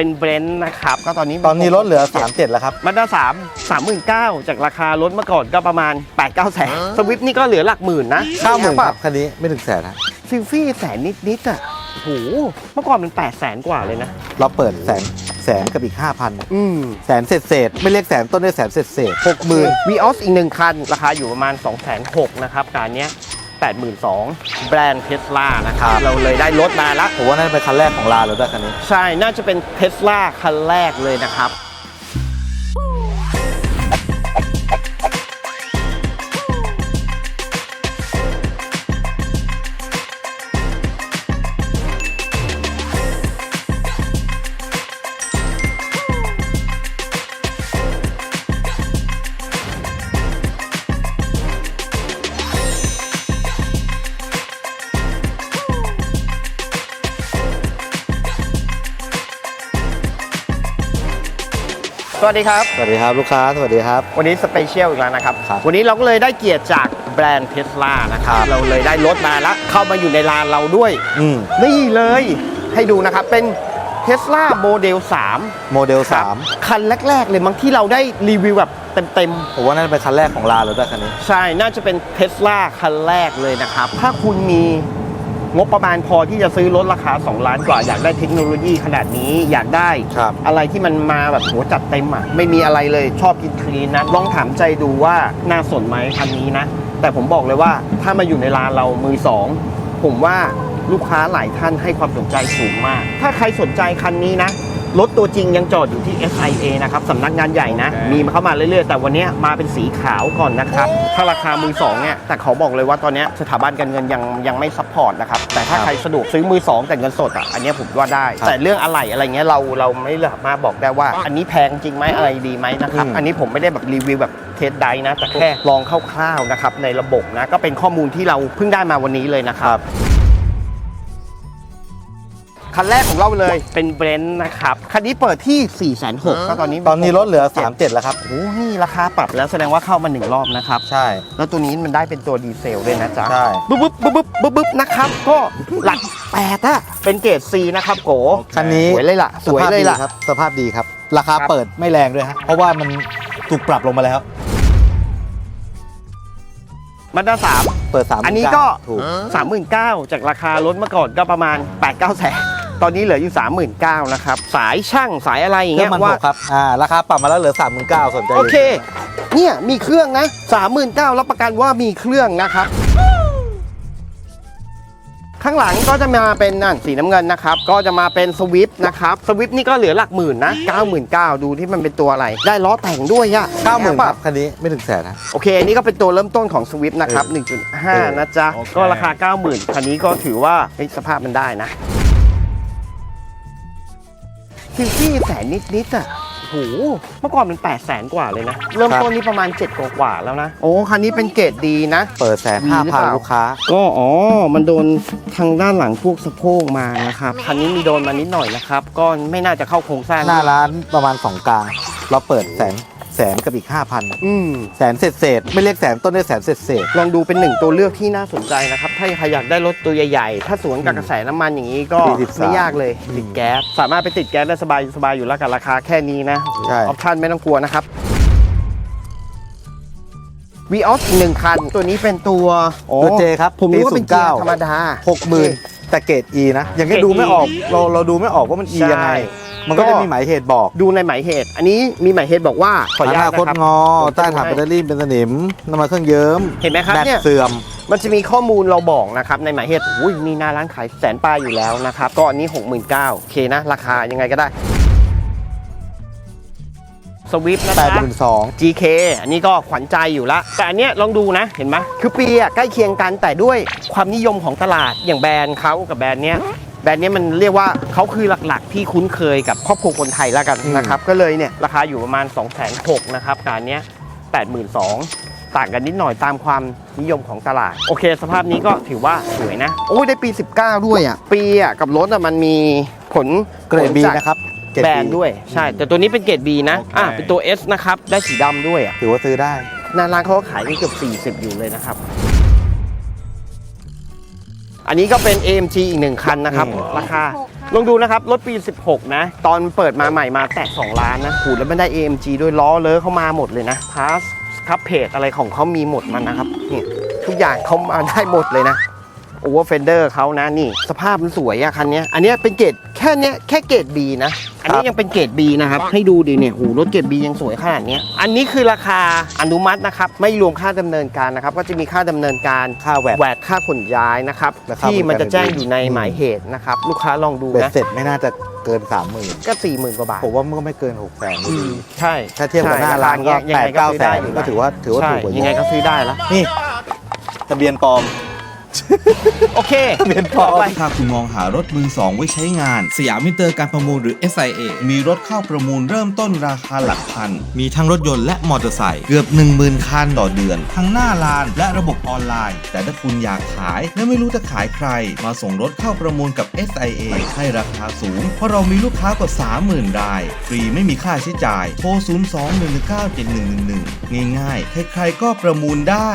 เป็นเบรนท์นะครับ ก็ตอนนี้ตอนนี้ลดเหลือ 37 แล้วครับมาด้าสามสามหมื่นเก้าจากราคารถเมื่อก่อนก็ประมาณ8ปดเก้าแสนสวิฟนี่ก็เหลือหลักหมื่นนะ90,000ครับคันนี้ไม่ถึงแสนฮะซิลฟี่แสนนิดนิดๆอะโอ้โหเมื่อก่อนมัน8ปดแสนกว่าเลยนะ เราเปิดแสนแสนกับอีก 5,000อืมแสนเศษเศษๆไม่เรียกแสนต้นด้วยแสนเศษเศษหกหมื่นวีออสอีกหนึ่งคัน ราคาอยู่ประมาณ2 6 0 0 0นะครับการเนี้ย 82,000 แบรนด์เทสลานะครับ เราเลยได้รถมาละ ผมว่านั่นเป็นคันแรกของลาเราด้วยคันนี้ ใช่ น่าจะเป็นเทสลาคันแรกเลยนะครับ สวัสดีครับ สวัสดีครับลูกค้า สวัสดีครับ วันนี้สเปเชียลอีกแล้วนะครับ ครับวันนี้เราก็เลยได้เกียรติจากแบรนด์เทสลานะครับครับเราเลยได้รถมาแล้ว เข้ามาอยู่ในร้านเราด้วย อืม นี่เลยให้ดูนะครับ เป็นเทสลาโมเดล3โมเดลคันแรก ๆ เลยมั้งที่เราได้รีวิวแบบเต็ม3ผมว่านั่นเป็นคันแรกของลาเราด้วยคันนี้ๆใช่ น่าจะเป็นเทสลาคันแรกเลยนะครับ ถ้าคุณมี งบประมาณพอที่จะซื้อรถราคา 2 ล้านกว่า อยากได้เทคโนโลยีขนาดนี้อยากได้ ครับอะไรที่มันมาแบบหัวจัดเต็มอะไม่มีอะไรเลยชอบกินคลีนนะลองถามใจดูว่าน่าสนไหมคันนี้นะ แต่ผมบอกเลยว่าถ้ามาอยู่ในร้านเรามือสองผมว่าลูกค้าหลายท่านให้ความสนใจสูงมาก ถ้าใครสนใจคันนี้นะ รถตัวจริงยังจอดอยู่ที่ SIA นะครับสำนักงานใหญ่นะ มีมาเข้ามาเรื่อยๆ แต่วันนี้มาเป็นสีขาวก่อนนะครับ ถ้าราคามือสองเนี่ยแต่เขาบอกเลยว่าตอนนี้สถาบันการเงินยังยังไม่ซัพพอร์ตนะครับ แต่ถ้าครับใครสะดวกซื้อมือสองแต่เงินสดอะอันเนี้ยผมว่าได้ครับแต่เรื่องอะไรอะไรเงี้ยเราเราไม่สามารถบอกได้ว่า อันนี้แพงจริงไหมอะไรดีไหมนะครับอืมอันนี้ผมไม่ได้แบบรีวิวแบบเทสไดนะแต่แค่ลองคร่าวๆนะครับในระบบนะก็เป็นข้อมูลที่เราเพิ่งได้มาวันนี้เลยนะครับ คันแรกของเราเลย เป็นเบรนท์นะครับ คันนี้เปิดที่ 4 6 0 0 0ก็ตอนนี้ตอนนี้ลดเหลือ 37 แล้วครับ โอ้โหนี่ราคาปรับแล้วแสดงว่าเข้ามาหนึ่งรอบนะครับ ใช่ แล้วตัวนี้มันได้เป็นตัวดีเซลด้วยนะจ๊ะ ใช่ บึ๊บบึ๊บบึ๊บบึ๊บบึ๊บบึ๊บนะครับ ก็หลักแปดอะเป็นเกรด C นะครับโกคันนี้สวยเลยล่ะ สวยภาพเลยดีล่ะครับสภาพดีครับ ราคาครับเปิดไม่แรงด้วยฮะ เพราะว่ามันถูกปรับลงมาแล้วมาด้าสามเปิด3อันนี้ก็ถูกสามหมื่นเก้าจากราคารถเมื่อก่อนก็ประมาณ8ปดเก้าแสน ตอนนี้เหลืออยู่สามหมื่นเก้านะครับ สายช่างสายอะไรอย่างเครื่เงี้องยมันหว่า กครับอ่าราคาปรับมาแล้วเหลือ39,000สนใจลยโอเค เนี่ยมีเครื่องนะสามหมื่นเก้ารับประกันว่ามีเครื่องนะครับ ข้างหลังก็จะมาเป็นนั่นสีน้ำเงินนะครับ ก็จะมาเป็นสวิฟนะครับ สวิฟนี่ก็เหลือหลักหมื่นนะ 99,000ดูที่มันเป็นตัวอะไร ได้ล้อแต่งด้วยอะ90,000ครับคันนี้ไม่ถึงแสนนะ โอเคอันนี้ก็เป็นตัวเริ่มต้นของสวิฟนะครับเออ1.5 นะจ๊ะ โอเค ก็ราคา 90,000คันนี้ก็ถือว่าเฮ้ยสภาพมันได้นะ ซิลฟี่แสนนิดๆอะโอ้โหเมื่อก่อนมัน8 0 0แสนกว่าเลยนะ เริ่มต้นนี่ประมาณ7กว่าๆแล้วนะ โอ้ คันนี้เป็นเกรดดีนะ เปิดแสนมีห้าหรือพันเปล่า ลูกค้า ก็อ๋อ มันโดนทางด้านหลังพวกสะโพกมานะครับ คันนี้มีโดนมานิดหน่อยนะครับ ก็ไม่น่าจะเข้าโครงสร้าง หน้าร้านประมาณ2กลาง เราเปิดแสน แสนกับอีก 5,000 อืม แสนเศษเศษๆไม่เรียกแสนต้นด้วยแสนเศษเศษลองดูเป็นหนึ่งตัวเลือกที่น่าสนใจนะครับ ถ้าใครอยากได้รถตัวใหญ่ๆ ถ้าสวนกับกระแสน้ำมันอย่างนี้ก็43ไม่ยากเลยติดแก๊สสามารถไปติดแก๊สได้สบายสบายอยู่แล้วกับราคาแค่นี้นะใช่ ออปชั่นไม่ต้องกลัวนะครับวีออสหนึ่งคัน ตัวนี้เป็นตัวอ๋อตัวเจครับผมรู้ว่าเป็นเกียร์ปี09 ธรรมดา หกหมื่นแต่เกรด E นะยังเกรแค่ดดูไม่ E ออกเราเราดูไม่ออกว่ามัน E ใช่ยังไง มันก็ก็จะมีหมายเหตุบอก ดูในหมายเหตุ อันนี้มีหมายเหตุบอกว่าขออนุหญาน้าตคดนะครับงอผมจะใต้ฐานดูแบให้ตเตอรี่เป็นสนิมน้ำมันเครื่องเยิ้มเห็นไหมครับแบตเนี่ย เสื่อม มันจะมีข้อมูลเราบอกนะครับในหมายเหตุอุ้ยมีหน้าร้านขายแสนป้ายอยู่แล้วนะครับก็อันนี้ 69,000โอเคนะ ราคายังไงก็ได้สวิฟนะแปจ๊ะดหมื่นสอง GK อันนี้ก็ขวัญใจอยู่ละ แต่อันเนี้ยลองดูนะ เห็นไหมคือปีอะใกล้เคียงกันแต่ด้วยความนิยมของตลาดอย่างแบรนด์เขากับแบรนด์เนี้ย แบรนด์เนี้ยมันเรียกว่าเขาคือหลักๆ ที่คุ้นเคยกับครอบครัวคนไทยแล้วกันนะครับก็เลยเนี่ยราคาอยู่ประมาณ 2 6 0 0 0นะครับแต่อันเนี้ย82,000 ต่างกันนิดหน่อยตามความนิยมของตลาด โอเค สภาพนี้ก็ถือว่าสวยนะ โอ้ยได้ปี 19 ด้วยอะ ปีอะกับรถอะมันมีผลเกรดผล B จากนะครับเกรดแบร B นด์ด้วยใช่ แต่ตัวนี้เป็นเกรด B นะอะเป็นตัว S นะครับได้สีดำด้วยอะถือว่าซื้อได้ หน้าร้านเขาก็ขายกันเกือบ40 อยู่เลยนะครับ อันนี้ก็เป็น AMG อีกหนึ่งคันนะครับอืมราคา ลองดูนะครับ รถปี 16 นะ ตอนเปิดมาใหม่มาแตะ2ล้านนะหูแล้วมันได้ AMG ด้วยล้อเลอะเข้ามาหมดเลยนะพาสครับเพจอะไรของเขามีหมดมันนะครับเนี่ยทุกอย่างเขามาได้หมดเลยนะโอเวอร์เฟนเดอร์เขานะนี่ สภาพมันสวยอะคันเนี้ยอันเนี้ยเป็นเกรด แค่เนี้ยแค่เกรด B นะ อันนี้ยังเป็นเกรด B นะครับ ให้ดูดิเนี่ยหูรถเกรด B ยังสวยขนาดเนี้ยอันนี้คือราคาอนุมัตินะครับ ไม่รวมค่าดำเนินการนะครับ ก็จะมีค่าดำเนินการค่าแวดแหวกค่าขนย้ายนะครับและค่าที่มันจะแจ้งบริการอยู่ในหมายเหตุนะครับ ลูกค้าลองดูเบ็ดนะ เสร็จไม่น่าจะเกินสามหมื่นก็สี่หมื่นกว่าบาทผมว่ามันก็ไม่เกินหกแสนอืมใช่ถ้าเทียบกับหน้าร้านก็ใช่แปดเก้าซื้อแสได้นอยู่ก็ถือว่าถือว่าใช่ถูกกว่าเยยังไงอะก็ซื้อได้แล้วนี่ทะเบียนปลอม โอเคทะเบียนปลอมต่อไปถ้าคุณมองหารถมือสองไว้ใช้งาน สยามมิเตอร์การประมูลหรือ SIA มีรถเข้าประมูลเริ่มต้นราคาหลักพัน มีทั้งรถยนต์และมอเตอร์ไซค์เกือบ 10,000 คันต่อเดือน ทั้งหน้าลานและระบบออนไลน์ แต่ถ้าคุณอยากขายและไม่รู้จะขายใคร มาส่งรถเข้าประมูลกับ SIA ให้ราคาสูง เพราะเรามีลูกค้ากว่า 30,000 ราย ฟรีไม่มีค่าใช้จ่าย โทร 02 119 7111 ง่ายๆ ใครๆก็ประมูลได้